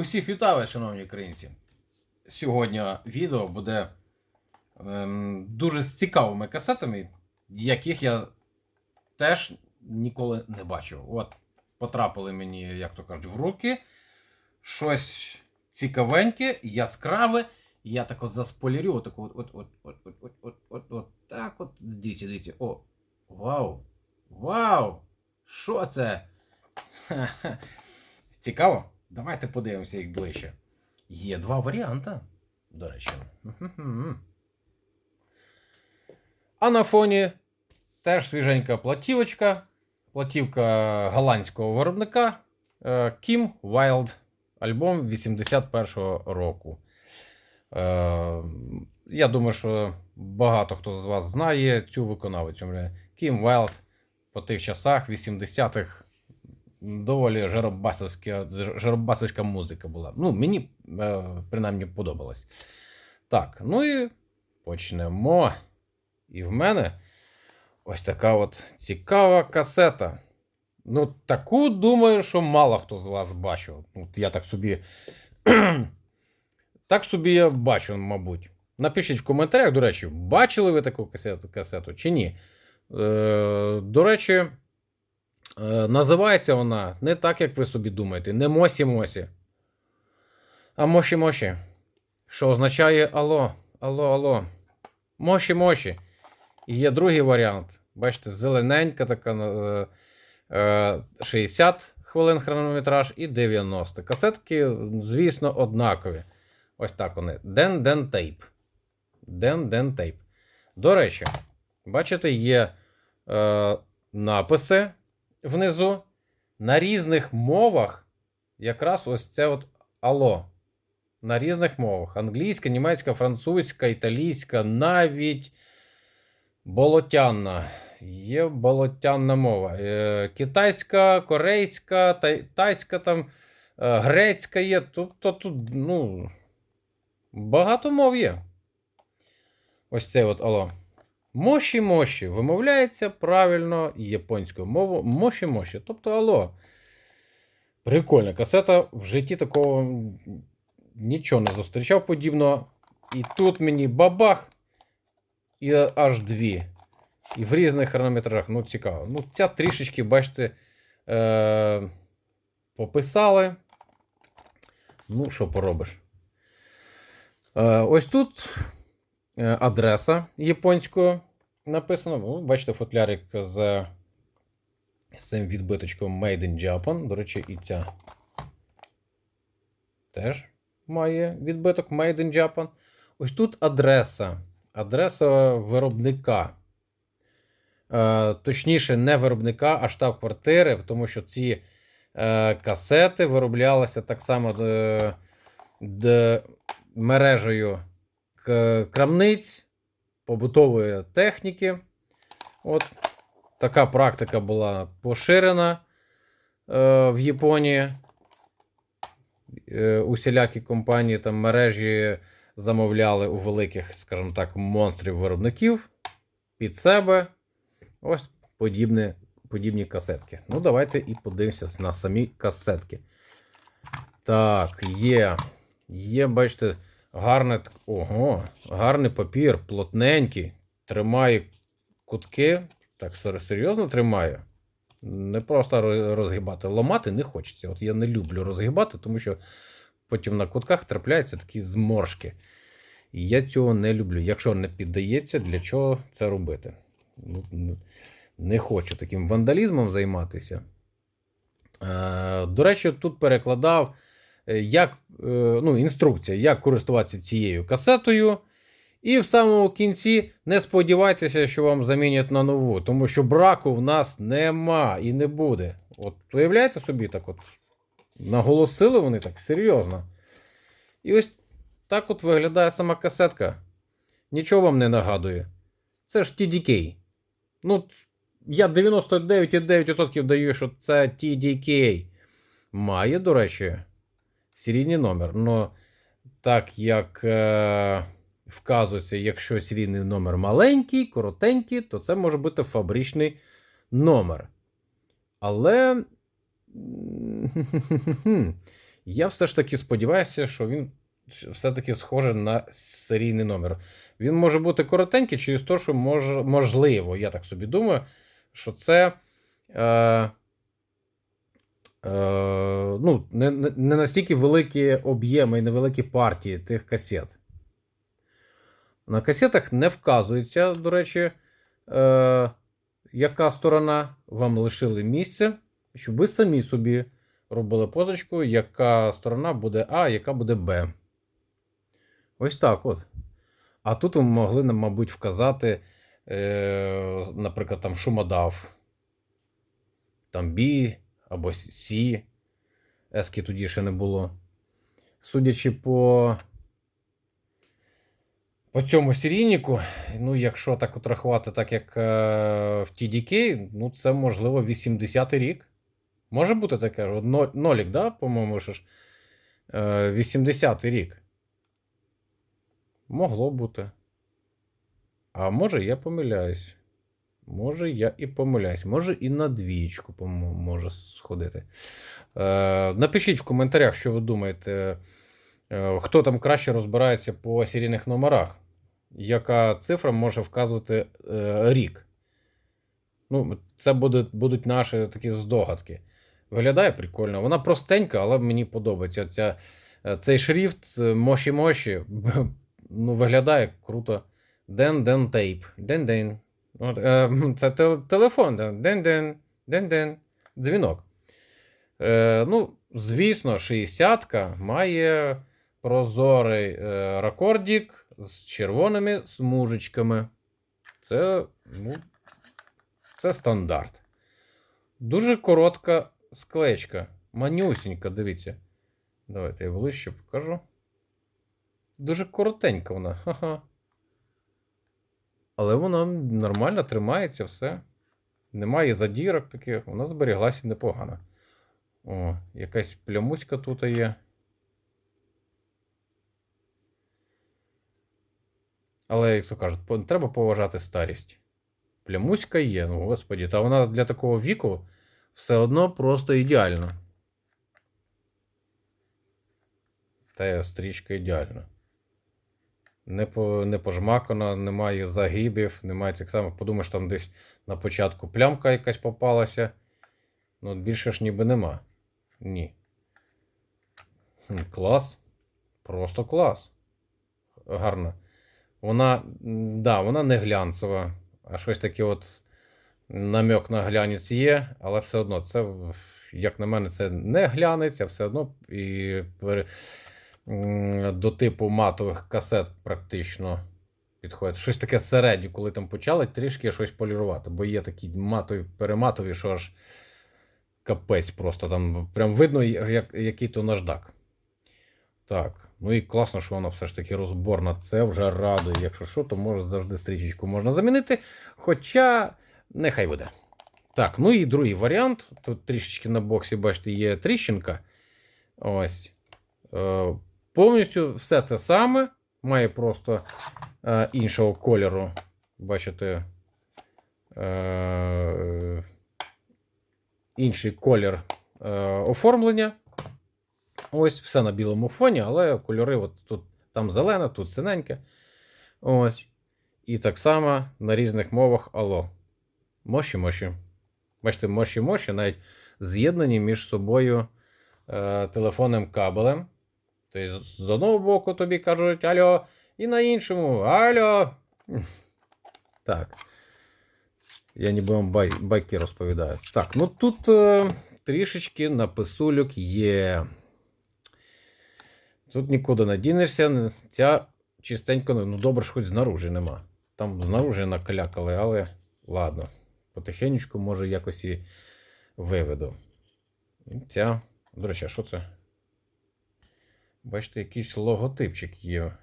Усіх вітаю, шановні українці. Сьогодні відео буде ем, дуже з цікавими касетами, яких я теж ніколи не бачив. От потрапили мені, як то кажуть, в руки щось цікавеньке, яскраве. Я так от от, от, от, от, от, от, от, от, от, так от, дивіться, дивіться. О, вау! Вау! Що це? Ха-ха. Цікаво? Давайте подивимося їх ближче. Є два варіанти, до речі. А на фоні теж свіженька платівочка. Платівка голландського виробника е, Kim Wild. Альбом 81-го року. Е, Я думаю, що багато хто з вас знає цю виконавицю. Kim Wild по тих часах, 80-х, доволі жаробасовська, жаробасовська музика була. Ну, мені е, принаймні подобалось. Так, ну і почнемо. І в мене ось така от цікава касета. Ну, таку думаю, що мало хто з вас бачив. От я так собі. так собі я бачу, мабуть. Напишіть в коментарях, до речі, бачили ви таку касету, касету чи ні. Е, до речі, називається вона не так, як ви собі думаєте, не Мосі-Мосі, а Моші-Моші. Що означає Алло, Алло, Алло. Моші-Моші. І є другий варіант. Бачите, зелененька така е, е, 60 хвилин хронометраж і 90. Касетки, звісно, однакові. Ось так вони. Ден Ден Тейп. Ден Ден Тейп. До речі, бачите, є е, написи внизу. На різних мовах якраз ось це от Алло. На різних мовах: англійська, німецька, французька, італійська, навіть болотянна. Є болотянна мова. Е, китайська, корейська, тайська, там, е, грецька є. Тобто тут, ну, багато мов є. Ось це от алло. Моші-моші вимовляється правильно японською мовою моші-моші. Тобто алло. Прикольна касета. В житті такого нічого не зустрічав подібного. І тут мені бабах. І аж дві. І в різних хронометражах. Ну, цікаво. Ну, ця трішечки, бачите, е- пописали. Ну, що поробиш? Е, ось тут адреса японською написана. Ну, бачите, футлярик з, з цим відбиточком Made in Japan. До речі, і ця теж має відбиток Made in Japan. Ось тут адреса. Адреса виробника. Е, точніше, не виробника, а штаб-квартири, тому що ці е, касети вироблялися так само е, мережею крамниць, побутової техніки. От така практика була поширена е, в Японії. Е, усілякі компанії там мережі замовляли у великих, скажімо так, монстрів-виробників під себе. Ось подібні, подібні касетки. Ну, давайте і подивимося на самі касетки. Так, є. Є, бачите, гарне, ого, гарний папір, плотненький. Тримає кутки. Так серйозно тримає. Не просто розгибати. Ламати не хочеться. От я не люблю розгибати, тому що потім на кутках трапляються такі зморшки. І я цього не люблю. Якщо не піддається, для чого це робити? Ну, не хочу таким вандалізмом займатися. Е, До речі, тут перекладав як, е, ну, інструкція, як користуватися цією касетою. І в самому кінці не сподівайтеся, що вам замінять на нову, тому що браку в нас нема і не буде. От уявляєте собі, так от наголосили вони так серйозно. І ось так от виглядає сама касетка. Нічого вам не нагадує. Це ж TDK. Ну, я 99,9% даю, що це TDK. Має, до речі, серійний номер. Но так як е, вказується, якщо серійний номер маленький, коротенький, то це може бути фабричний номер. Але Я все ж таки сподіваюся, що він все-таки схожий на серійний номер. Він може бути коротенький через те, що мож, можливо, я так собі думаю, що це. Е, ну, не, не настільки великі об'єми і невеликі партії тих касет. На касетах не вказується, до речі, е, яка сторона вам лишили місце, щоб ви самі собі робили позначку, яка сторона буде А, яка буде Б. Ось так от. А тут ви могли, мабуть, вказати, е, наприклад, там шумодав, там B або C. Ески тоді ще не було. Судячи по по цьому серійнику, ну, якщо так от рахувати, так як е, в TDK, ну, це можливо 80-й рік. Може бути таке? От но- Нолік, да, по-моєму, що ж. Е, 80-й рік. Могло бути. А може, я помиляюсь. Може, я і помиляюсь. Може, і на двічку може сходити. Е, напишіть в коментарях, що ви думаєте, е, хто там краще розбирається по серійних номерах. Яка цифра може вказувати е, рік? Ну, це буде, будуть наші такі здогадки. Виглядає прикольно. Вона простенька, але мені подобається. Ця, е, цей шрифт моші-моші ну, виглядає круто. Ден-ден тейп. Ден-ден. От, е, це тел- телефон. Ден-ден. Ден-ден. Дзвінок. Е, ну, звісно, 60-ка має прозорий е, ракордік з червоними смужечками. Це, ну, це стандарт. Дуже коротка склеєчка. Манюсінька, дивіться. Давайте я ближче покажу. Дуже коротенька вона. Ха-ха. Але вона нормально тримається, все. Немає задірок таких, вона зберіглася непогано. О, якась плямуська тут є. Але, як то кажуть, треба поважати старість. Плямуська є, ну господі, та вона для такого віку все одно просто ідеальна. Та стрічка ідеальна. Не, по, не пожмакана, немає загибів, немає цих самих. Подумаєш, там десь на початку плямка якась попалася. Ну, більше ж ніби нема. Ні. Клас. Просто клас. Гарно. Вона, да, вона не глянцева, а щось таке от намек на глянець є, але все одно це, як на мене, це не глянець, а все одно і до типу матових касет практично підходить. Щось таке середнє, коли там почали трішки щось полірувати, бо є такі матові, перематові, що аж капець просто там прям видно, як, який то наждак. Так, ну і класно, що вона все ж таки розборна. Це вже радує. Якщо що, то може завжди стрічечку можна замінити. Хоча нехай буде. Так, ну і другий варіант. Тут трішечки на боксі, бачите, є тріщинка. Ось. Повністю все те саме. Має просто е, іншого кольору. Бачите. Е, інший колір е, оформлення. Ось, все на білому фоні, але кольори от тут там зелене, тут синеньке. Ось. І так само на різних мовах алло. Моші-моші. Бачите, моші-моші навіть з'єднані між собою е, телефонним кабелем. Тобто, з одного боку тобі кажуть алло, і на іншому алло. Так. Я ніби вам бай, байки розповідаю. Так, ну тут е, трішечки написульок є. Тут нікуди не дінешся. Ця чистенько, ну добре, ж хоч знаружи нема. Там знаружи накалякали, але ладно. Потихеньку, може, якось і виведу. Ця. До речі, що це? Бачите, якийсь логотипчик є.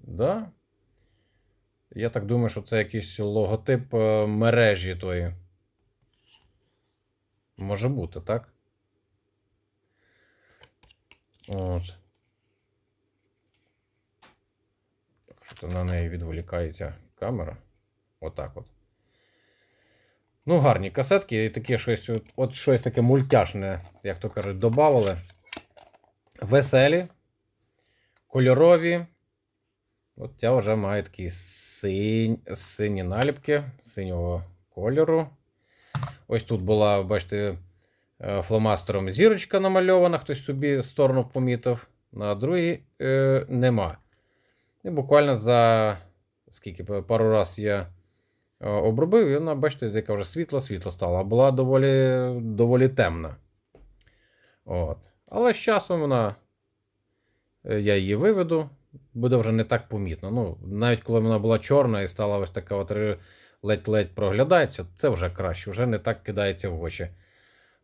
Да? Я так думаю, що це якийсь логотип е, мережі тої. Може бути, так? От. Так що то на неї відволікається камера. Отак от. Ну, гарні касетки, і таке щось, от, от щось таке мультяшне, як то кажуть, додавали. Веселі, кольорові. От я вже маю такі синь, сині наліпки синього кольору. Ось тут була, бачите, е, фломастером зірочка намальована, хтось собі сторону помітив, на другій е, нема. І буквально за скільки пару раз я обробив, і вона, бачите, яка вже світла-світла стала, а була доволі, доволі темна. От. Але з часом вона, е, я її виведу, буде вже не так помітно. Ну, навіть коли вона була чорна і стала ось така от ледь-ледь проглядається, це вже краще, вже не так кидається в очі.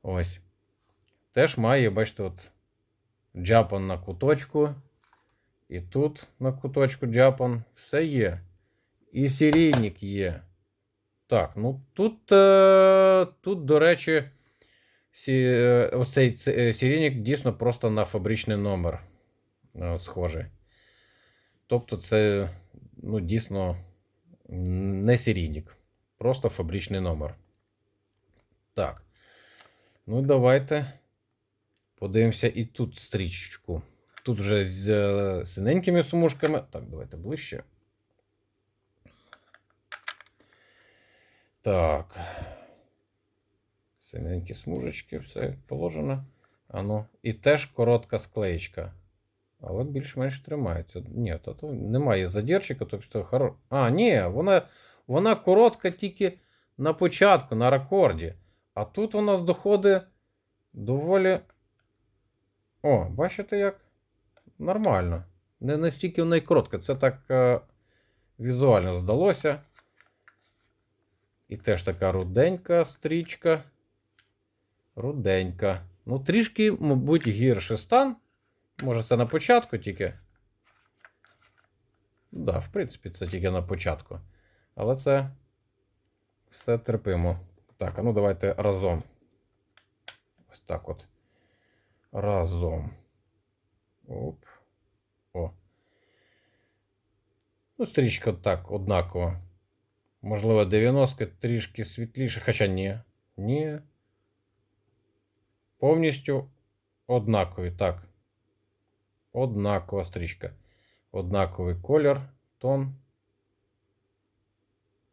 Ось. Теж має, бачите, от джапан на куточку. І тут на куточку джапан все є. І серійник є. Так, ну тут, е, тут до речі, е, оцей е, серійник дійсно просто на фабричний номер схожий. Тобто, це ну, дійсно не серійник, просто фабричний номер. Так. Ну, давайте подивимося і тут стрічку. Тут вже з синенькими смужками. Так, давайте ближче. Так. Синенькі смужечки, все положено. Ано. І теж коротка склеєчка. Але більш-менш тримається. Ні, то, то немає задірчика, тобто хоро... А, ні, вона, вона коротка тільки на початку, на рекорді. А тут нас доходить доволі. О, бачите як? Нормально. Не настільки вона й коротка. Це так е, візуально здалося. І теж така руденька стрічка. Руденька. Ну, трішки, мабуть, гірший стан. Може, це на початку тільки. Да, в принципі, це тільки на початку. Але це все терпимо. Так, а ну давайте разом. Ось так от. Разом. Оп. О. Ну, стрічка так, однакова. Можливо, 90 трішки світліше, хоча ні. Ні. Повністю однакові, так. Однакова стрічка. Однаковий колір, тон.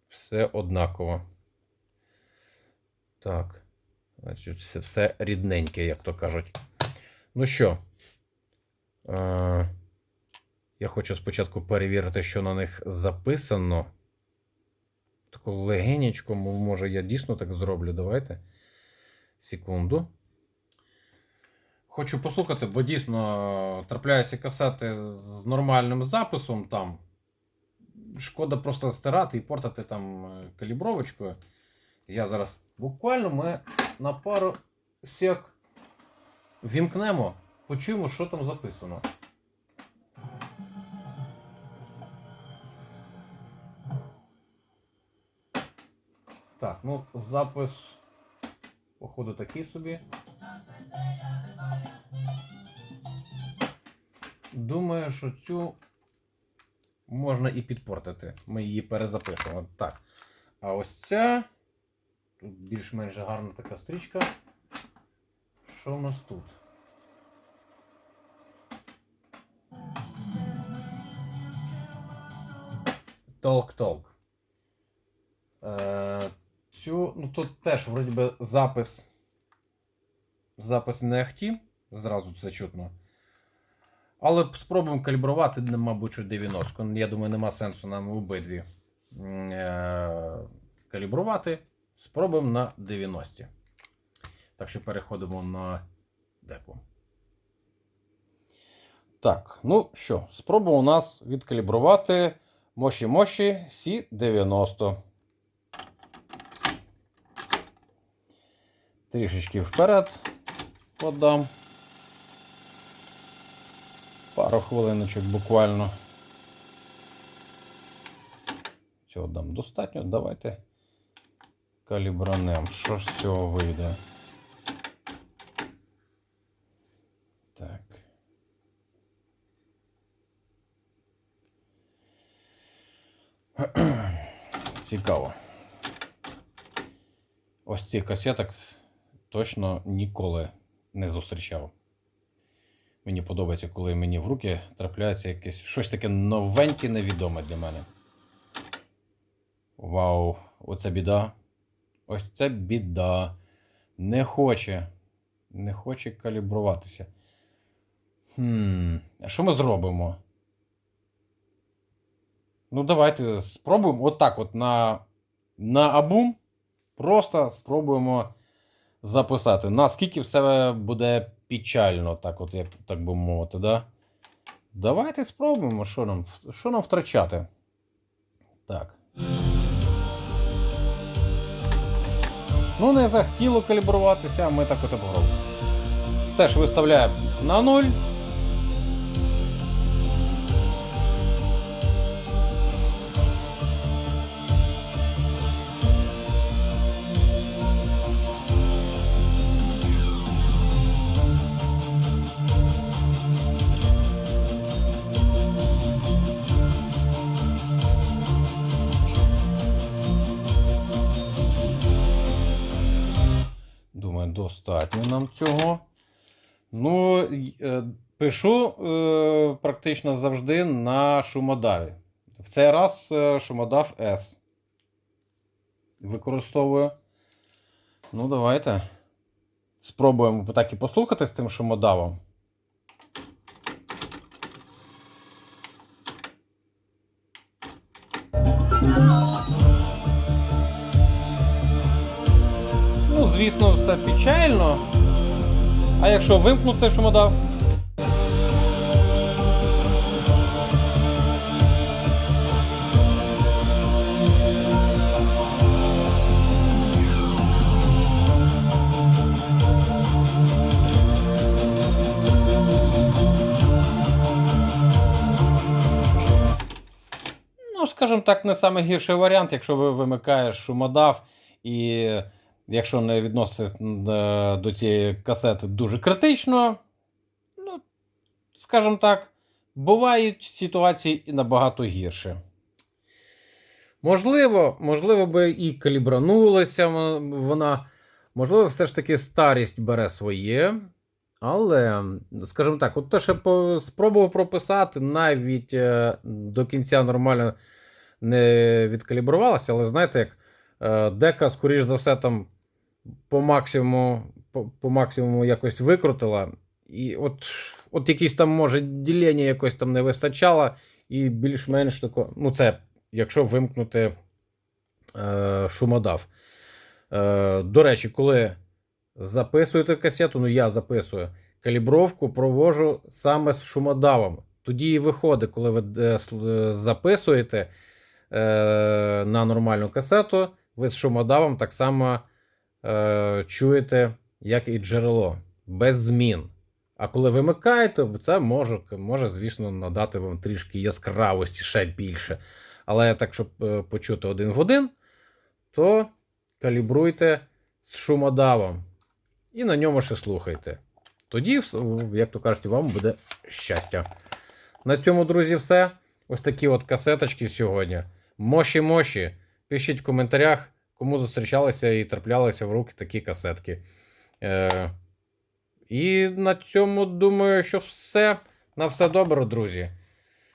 Все однаково. Так. Значить, все, все рідненьке, як то кажуть. Ну що, е, я хочу спочатку перевірити, що на них записано. Легенечко, може, я дійсно так зроблю. Давайте. Секунду. Хочу послухати, бо дійсно трапляються касети з нормальним записом там. Шкода просто стирати і портити там е, калібровочкою. Я зараз буквально ми на пару сек вімкнемо, почуємо, що там записано. Так, ну запис, походу, такий собі. Думаю, що цю можна і підпортити. Ми її перезапишемо. Так. А ось ця. Тут більш-менш гарна така стрічка. Що в нас тут? Толк-толк. Е, цю. Ну тут теж, вроді би, запис. Запис не ахті, зразу це чутно. Але спробуємо калібрувати, мабуть, 90. Ну, я думаю, нема сенсу нам обидві е, калібрувати. Спробуємо на 90. Так що переходимо на деку. Так, ну що, спроба у нас відкалібрувати моші-моші Сі-90. Трішечки вперед подам. Пару хвилиночок буквально. Цього дам достатньо. Давайте калібранем. Що ж з цього вийде? Так. Цікаво. ось цих касеток точно ніколи не зустрічав. Мені подобається, коли мені в руки трапляється якесь щось таке новеньке, невідоме для мене. Вау, оце біда. Ось це біда. Не хоче. Не хоче калібруватися. Хм, а що ми зробимо? Ну, давайте спробуємо отак от на, на абум. Просто спробуємо записати. Наскільки все буде печально, так от, як так би мовити, да? Давайте спробуємо, що нам, що нам втрачати. Так. Ну, не захотіло калібруватися, ми так от і попробуємо. Теж виставляємо на 0. Достатньо нам цього. Ну, е, пишу е, практично завжди на шумодаві. В цей раз е, шумодав S. Використовую. Ну, давайте. Спробуємо так і послухати з тим шумодавом. Звісно, все печально. А якщо вимкнути шумодав? Ну, скажімо так, не найгірший варіант, якщо ви вимикаєш шумодав і якщо не відноситися е, до цієї касети дуже критично, ну, скажімо так, бувають ситуації і набагато гірше. Можливо, можливо, би і калібранулася вона, можливо, все ж таки старість бере своє. Але, скажімо так, от те, що спробував прописати, навіть е, до кінця нормально не відкалібрувалося, але знаєте, як е, дека, скоріш за все, там по максимуму, по, по максимуму якось викрутила. І от, от якісь там, може, ділення якось там не вистачало, і більш-менш тако, ну, це якщо вимкнути е, шумодав. Е, до речі, коли записуєте касету, ну я записую, калібровку провожу саме з шумодавом. Тоді і виходить, коли ви е, е, записуєте е, на нормальну касету, ви з шумодавом так само е, чуєте, як і джерело, без змін. А коли вимикаєте, це може, може, звісно, надати вам трішки яскравості ще більше. Але так, щоб е, почути один в один, то калібруйте з шумодавом. І на ньому ще слухайте. Тоді, як то кажуть, вам буде щастя. На цьому, друзі, все. Ось такі от касеточки сьогодні. Моші-моші. Пишіть в коментарях, кому зустрічалися і траплялися в руки такі касетки. Е, і на цьому думаю, що все. На все добре, друзі.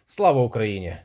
Слава Україні!